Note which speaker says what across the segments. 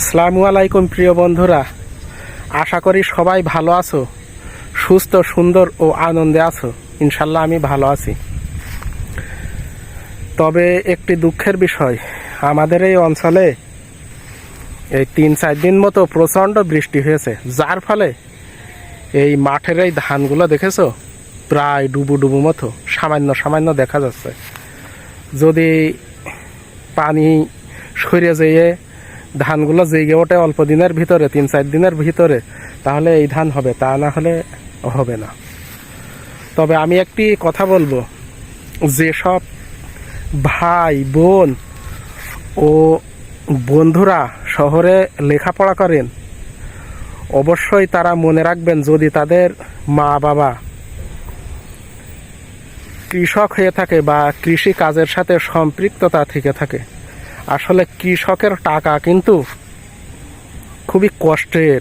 Speaker 1: আসসালামু আলাইকুম প্রিয় বন্ধুরা। আশা করি সবাই ভালো আছো, সুস্থ, সুন্দর ও আনন্দে আছো। ইনশাল্লাহ আমি ভালো আছি। তবে একটি দুঃখের বিষয়, আমাদের এই অঞ্চলে এই তিন চার দিন মতো প্রচণ্ড বৃষ্টি হয়েছে। যার ফলে এই মাঠের এই ধানগুলো দেখেছ? প্রায় ডুবু ডুবু মতো, সামান্য সামান্য দেখা যাচ্ছে। যদি পানি সরে যেয়ে ধানগুলো জেগে ওঠে অল্প দিনের ভিতরে, তিন চার দিনের ভিতরে, তাহলে এই ধান হবে, তা না হলে হবে না। তবে আমি একটি কথা বলব, যেসব ভাই, বোন ও বন্ধুরা শহরে লেখাপড়া করেন, অবশ্যই তারা মনে রাখবেন যদি তাদের মা বাবা কৃষক হয়ে থাকে বা কৃষি কাজের সাথে সম্পৃক্ততা থেকে থাকে আসলে কৃষকের টাকা কিন্তু খুবই কষ্টের।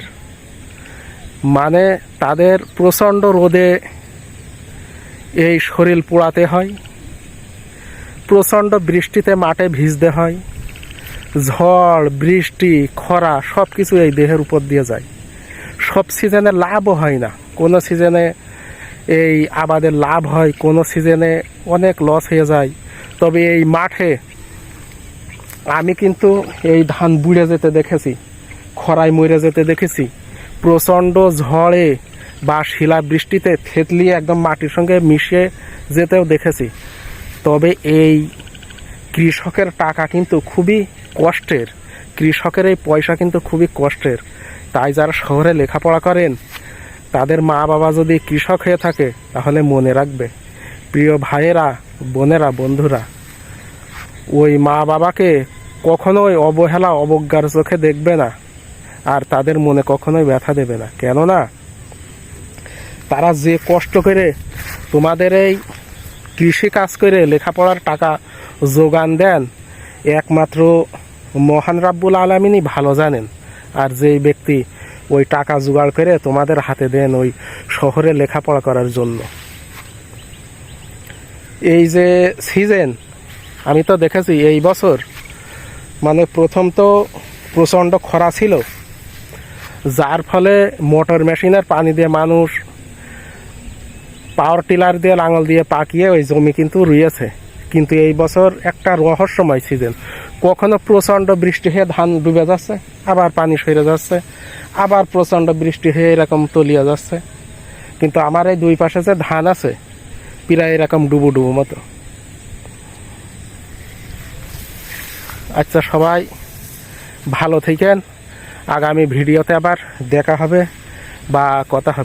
Speaker 1: মানে তাদের প্রচণ্ড রোদে এই শরীর পোড়াতে হয়, প্রচণ্ড বৃষ্টিতে মাঠে ভিজতে হয়, ঝড়, বৃষ্টি, খরা সব কিছু এই দেহের উপর দিয়ে যায়। সব সিজনে লাভও হয় না। কোনো সিজনে এই আবাদের লাভ হয়, কোনো সিজনে অনেক লস হয়ে যায়। তবে এই মাঠে আমি কিন্তু এই ধান বুড়ে যেতে দেখেছি, খরায় মরে যেতে দেখেছি। প্রচণ্ড ঝড়ে বা শিলা বৃষ্টিতে থেতলিয়ে একদম মাটির সঙ্গে মিশে যেতেও দেখেছি। তবে এই কৃষকের টাকা কিন্তু খুবই কষ্টের। কৃষকের এই পয়সা কিন্তু খুবই কষ্টের। তাই যারা শহরে লেখাপড়া করেন, তাদের মা বাবা যদি কৃষক হয়ে থাকে, তাহলে মনে রাখবে। প্রিয় ভাইয়েরা, বোনেরা, বন্ধুরা, ওই মা বাবাকে কখনোই অবহেলা, অবজ্ঞার চোখে দেখবে না। আর তাদের মনে কখনোই ব্যথা দেবে না। কেননা, তারা যে কষ্ট করে তোমাদের এই কৃষি কাজ করে লেখাপড়ার টাকা যোগান দেন, একমাত্র মহান রাব্বুল আলমিনই ভালো জানেন। আর যেই ব্যক্তি ওই টাকা জোগাড় করে তোমাদের হাতে দেন ওই শহরে লেখাপড়া করার জন্য। এই যে সিজন আমি তো দেখেছি, এই বছর মানে প্রথম তো প্রচণ্ড খরা ছিল, যার ফলে মোটর মেশিনের পানি দিয়ে মানুষ পাওয়ার টিলার দিয়ে লাঙল দিয়ে পাকিয়ে ওই জমি কিন্তু রুইয়েছে। কিন্তু এই বছর একটা রহস্যময় সিজন কখনো প্রচণ্ড বৃষ্টি হয়ে ধান ডুবে যাচ্ছে, আবার পানি সরে যাচ্ছে, আবার প্রচণ্ড বৃষ্টি হয়ে এরকম তলিয়ে যাচ্ছে। কিন্তু আমার এই দুই পাশে যে ধান আছে, প্রায় এরকম ডুবু ডুবু মতো। আচ্ছা সবাই ভালো থেকেন। আগামী ভিডিওতে আবার দেখা হবে বা কথা হবে।